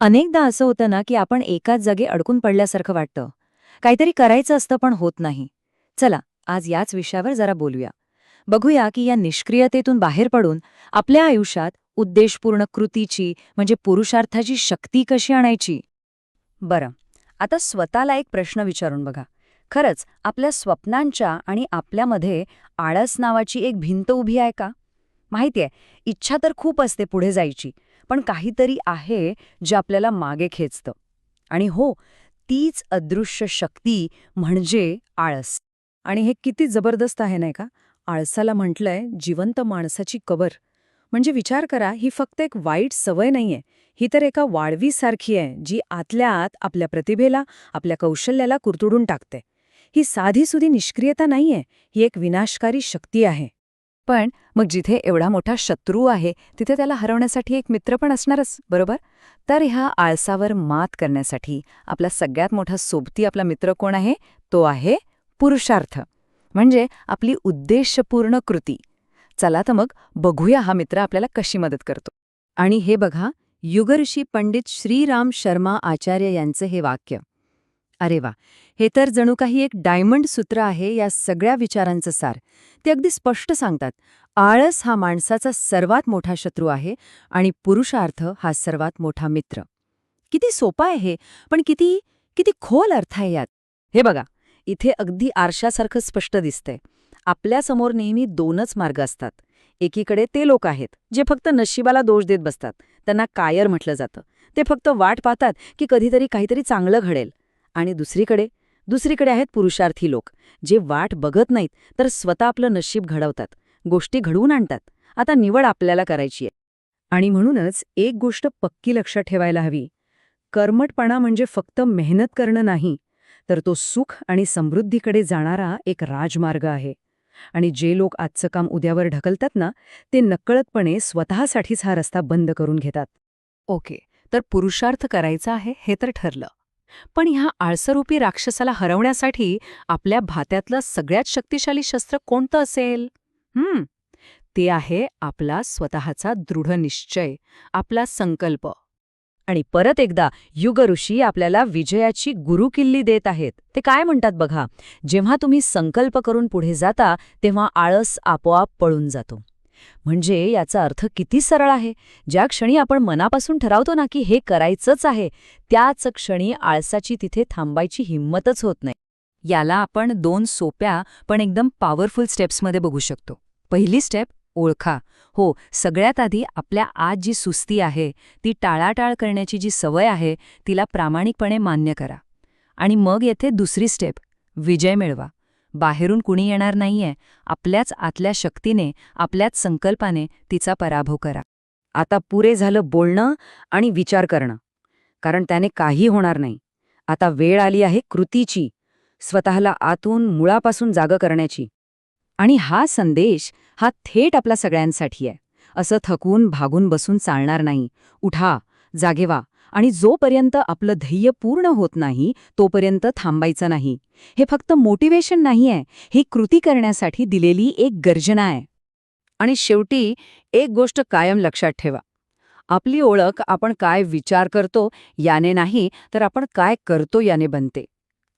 अनेकदा असं होतं ना की आपण एकाच जागे अडकून पडल्यासारखं वाटतं. काहीतरी करायचं असतं पण होत नाही. चला आज याच विषयावर जरा बोलूया. बघूया की या निष्क्रियतेतून बाहेर पडून आपल्या आयुष्यात उद्देशपूर्ण कृतीची म्हणजे पुरुषार्थाची शक्ती कशी आणायची? बरं आता स्वतःला एक प्रश्न विचारून बघा. खरंच आपल्या स्वप्नांच्या आणि आपल्यामध्ये आळस नावाची एक भिंत उभी आहे का? माहितीये इच्छा तर खूप असते पुढे जायची. पण काहीतरी आहे जे आपल्याला मागे खेचतं. आणि हो तीच अदृश्य शक्ती म्हणजे आळस. आणि हे किती जबरदस्त आहे नाही का? आळसाला म्हटलंय जिवंत माणसाची कबर. म्हणजे विचार करा ही फक्त एक वाईट सवय नाहीये. ही तर एका वाळवीसारखी आहे जी आतल्या आत आपल्या प्रतिभेला आपल्या कौशल्याला कुरतुडून टाकते. ही साधीसुधी निष्क्रियता नाहीये ही एक विनाशकारी शक्ती आहे. पण मग जिथे एवढा मोठा शत्रू आहे तिथे त्याला हरवण्यासाठी एक मित्र पण असणारच बरोबर? तर ह्या आळसावर मात करण्यासाठी आपला सगळ्यात मोठा सोबती आपला मित्र कोण आहे? तो आहे पुरुषार्थ. म्हणजे आपली उद्देशपूर्ण कृती. चला तर मग बघूया हा मित्र आपल्याला कशी मदत करतो. आणि हे बघा युगऋषी पंडित श्रीराम शर्मा आचार्य यांचं हे वाक्य. अरे वा. हे तर जणू काही एक डायमंड सूत्र आहे या सगळ्या विचारांचं सार. ते अगदी स्पष्ट सांगतात. आळस हा माणसाचा सर्वात मोठा शत्रू आहे आणि पुरुषार्थ हा सर्वात मोठा मित्र. किती सोपा आहे हे पण किती किती खोल अर्थ आहे यात. हे बघा इथे अगदी आरशासारखं स्पष्ट दिसतंय. आपल्यासमोर नेहमी दोनच मार्ग असतात. एकीकडे ते लोक आहेत जे फक्त नशिबाला दोष देत बसतात. त्यांना कायर म्हटलं जातं. ते फक्त वाट पाहतात की कधीतरी काहीतरी चांगलं घडेल. आणि दुसरीकडे दुसरीकडे आहेत पुरुषार्थी लोक जे वाट बघत नाहीत तर स्वतः आपलं नशीब घडवतात. गोष्टी घडवून आणतात. आता निवड आपल्याला करायची आहे. आणि म्हणूनच एक गोष्ट पक्की लक्षात ठेवायला हवी. कर्मटपणा म्हणजे फक्त मेहनत करणं नाही तर तो सुख आणि समृद्धीकडे जाणारा एक राजमार्ग आहे. आणि जे लोक आजचं काम उद्यावर ढकलतात ना ते नकळतपणे स्वतःसाठीच हा रस्ता बंद करून घेतात. ओके तर पुरुषार्थ करायचा आहे हे तर ठरलं. पण ह्या आळसरूपी राक्षसाला हरवण्यासाठी आपल्या भात्यातलं सगळ्यात शक्तिशाली शस्त्र कोणतं असेल? हम्म ते आहे आपला स्वतःचा दृढ निश्चय आपला संकल्प. आणि परत एकदा युगऋषी आपल्याला विजयाची गुरुकिल्ली देत आहेत. ते काय म्हणतात बघा जेव्हा तुम्ही संकल्प करून पुढे जाता तेव्हा आळस आपोआप पळून जातो. म्हणजे याचा अर्थ किती सरळ आहे? ज्या क्षणी आपण मनापासून ठरवतो ना की हे करायचंच आहे त्याच क्षणी आळसाची तिथे थांबायची हिंमतच होत नाही. याला आपण दोन सोप्या पण एकदम पॉवरफुल स्टेप्समध्ये बघू शकतो. पहिली स्टेप ओळखा. हो सगळ्यात आधी आपल्या आत जी सुस्ती आहे ती टाळाटाळ करण्याची जी सवय आहे तिला प्रामाणिकपणे मान्य करा. आणि मग येथे दुसरी स्टेप विजय मिळवा. बाहेरून कुणी येणार नाहीये. आपल्याच आतल्या शक्तीने आपल्याच संकल्पाने तिचा पराभव करा. आता पुरे झालं बोलणं आणि विचार करणं. कारण त्याने काही होणार नाही. आता वेळ आली आहे कृतीची. स्वतःला आतून मुळापासून जागं करण्याची. आणि हा संदेश हा थेट आपला सगळ्यांसाठी आहे. असं थकून भागून बसून चालणार नाही. उठा जागेवा आणि जोपर्यंत आपलं ध्येय पूर्ण होत नाही तोपर्यंत थांबायचं नाही. हे फक्त मोटिवेशन नाहीये ही कृती करण्यासाठी दिलेली एक गर्जना आहे. आणि शेवटी एक गोष्ट कायम लक्षात ठेवा. आपली ओळख आपण काय विचार करतो याने नाही तर आपण काय करतो याने बनते.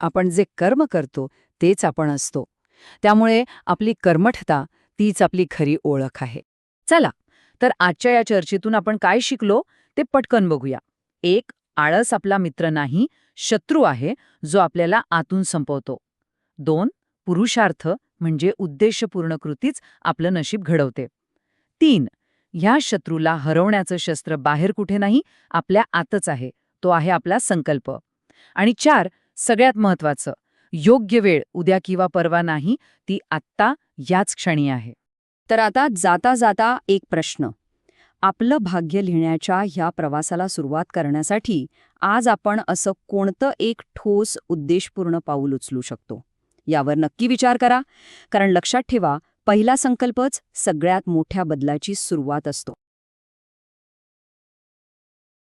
आपण जे कर्म करतो तेच आपण असतो. त्यामुळे आपली कर्मठता तीच आपली खरी ओळख आहे. चला तर आजच्या या चर्चेतून आपण काय शिकलो ते पटकन बघूया. एक आळस आपला मित्र नाही शत्रू आहे जो आपल्याला आतून संपवतो. दोन पुरुषार्थ म्हणजे उद्देशपूर्ण कृतीच आपलं नशीब घडवते. तीन ह्या शत्रूला हरवण्याचं शस्त्र बाहेर कुठे नाही आपल्या आतच आहे तो आहे आपला संकल्प. आणि चार सगळ्यात महत्वाचं योग्य वेळ उद्या किंवा परवा नाही ती आत्ता याच क्षणी आहे. तर आता जाता जाता एक प्रश्न. आपलं भाग्य लिहिण्याच्या ह्या प्रवासाला सुरुवात करण्यासाठी आज आपण असं कोणतं एक ठोस उद्देशपूर्ण पाऊल उचलू शकतो? यावर नक्की विचार करा. कारण लक्षात ठेवा पहिला संकल्पच सगळ्यात मोठ्या बदलाची सुरुवात असतो.